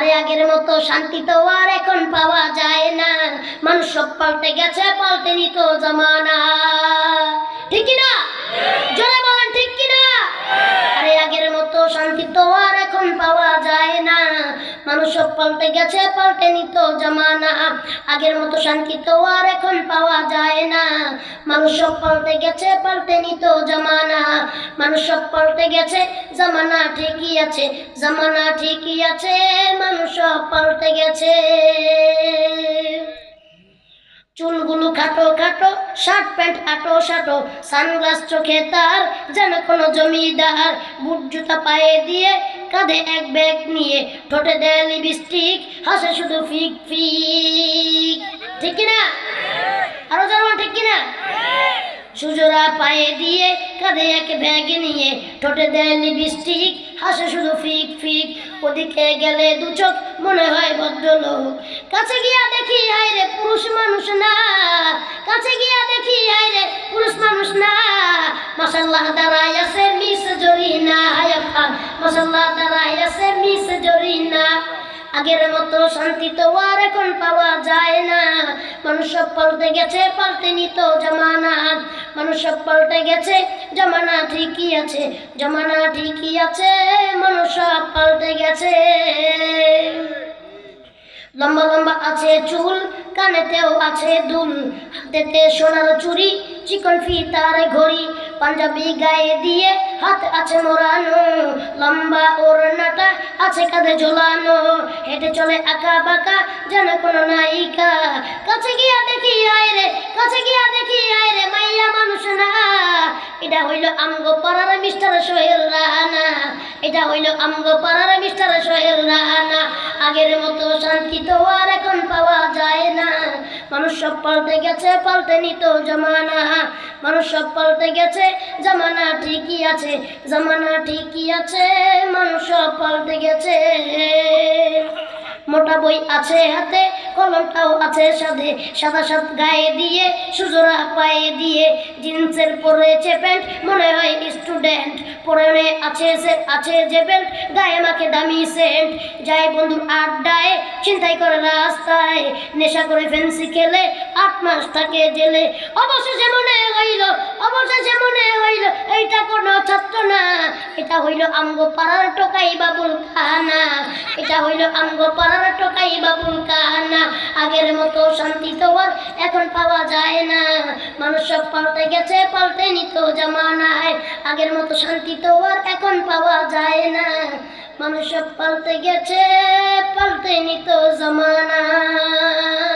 আরে আগের মতো শান্তি তো আর এখন পাওয়া যায় না। মানুষ সব পাল্টে গেছে, পাল্টে নিত জামানা। ঠিক না জোরে বলেন, ঠিক কিনা? আরে আগের মতো শান্তি তো আর এখন পাওয়া মানুষ সব পাল্টে গেছে, পাল্টে নিত জামানা। আগের মতো শান্তি তো আর এখন পাওয়া যায় না। মানুষ সব পাল্টে গেছে, পাল্টে নিত জামানা। মানুষ সব পাল্টে গেছে, জামানা ঠিকই আছে, জামানা ঠিকই আছে, মানুষ সব পাল্টে গেছে। চুলগুলো খাটো খাটো শার্ট প্যান্ট আটো সাটো, সানগ্লাস চোখে তার, যেন কোনো জমিদার বুট জুতা পায়ে দিয়ে কাঁধে এক ব্যাগ নিয়ে ঠোঁটে দেয় লিপস্টিক, হাসে শুধু ফিক ফিক। ঠিক কিনা? আরও জানো ঠিক কিনা? সুজোরা পায়ে দিয়ে কাঁধে এক ব্যাগ নিয়ে ঠোঁটে দেয় লিপস্টিক, হাসে শুধু ফিক ফিক। ওদিকে গেলে দু চোখ, মনে হয় ভদ্রলোক। কাছে গিয়া দেখি, হায় দাঁড়াই আছে মিস জরিনা, হায় খান মাসাল্লাহ দাঁড়াই আছে মিস জরিনা। আগের মতো শান্তি তো আর এখন পাওয়া যায় না। মানুষ পাল্টে গেছে, পাল্টে নিত জামানা। মানুষ পাল্টে গেছে, জামানা ঠিকই আছে। জামানা ঠিকই আছে, মানুষ পাল্টে গেছে। লম্বা লম্বা আছে চুল, কানেতেও আছে দুল। হাতেতে সোনার চুড়ি চিকন ফিতার ঘড়ি, পাঞ্জাবি গায়ে দিয়ে হাত আছে মোড়ানো, লম্বা ওড়নাটা আছে কাঁধে ঝোলানো। হেঁটে চলে আঁকা বাঁকা যেন কোনো নায়িকা। কাছে গিয়া দেখি, আয় রে, কাছে গিয়া দেখি, আয় রে, মাইয়া মানুষ না। এটা হইল আমগো পাড়ার মিস্টার সোহেল রাহানা। এটা হইল আমগো পাড়ার মিস্টার সোহেল রাহানা। আগের মতো শান্তি তো আর এখন পাওয়া যায় না। মানুষ সব পাল্টে গেছে, পাল্টে নিত জামানা। মানুষ সব পাল্টে গেছে, জামানা ঠিকই আছে, জামানা ঠিকই আছে, মানুষ সব পাল্টে গেছে। মোটা বই আছে হাতে, কলমটাও আছে সাথে সাদা সাত গায়ে দিয়ে সুজোরা পায়ে দিয়ে, জিন্সের পরেছে প্যান্ট স্টুডেন্ট পরনে আছে সে আছে যে বেল্ট গায়ে মাকে দামি সেন্ট যায় বন্ধুর আড্ডায় চিন্তাই করে রাস্তায়। নেশা করে ফেন্সি খেলে, আট মাস থাকে জেলে। অবশেষে মনে হইল, অবশেষে মনে হইল, এইটা কোনো ছাত্র না। এটা হইল আমগো পাড়ার টোকাই বাবুল খানা। এটা হইল আমগো পাড়ার টোকাই বাবুল খানা। আগের মতো শান্তি তো এখন পাওয়া যায় না। মানুষ সব পাল্টে গেছে, পাল্টে নিত জামানায়। আগের মতো শান্তি তো এখন পাওয়া যায় না। মানুষ সব পাল্টে গেছে, পাল্টে নিত জামানায়।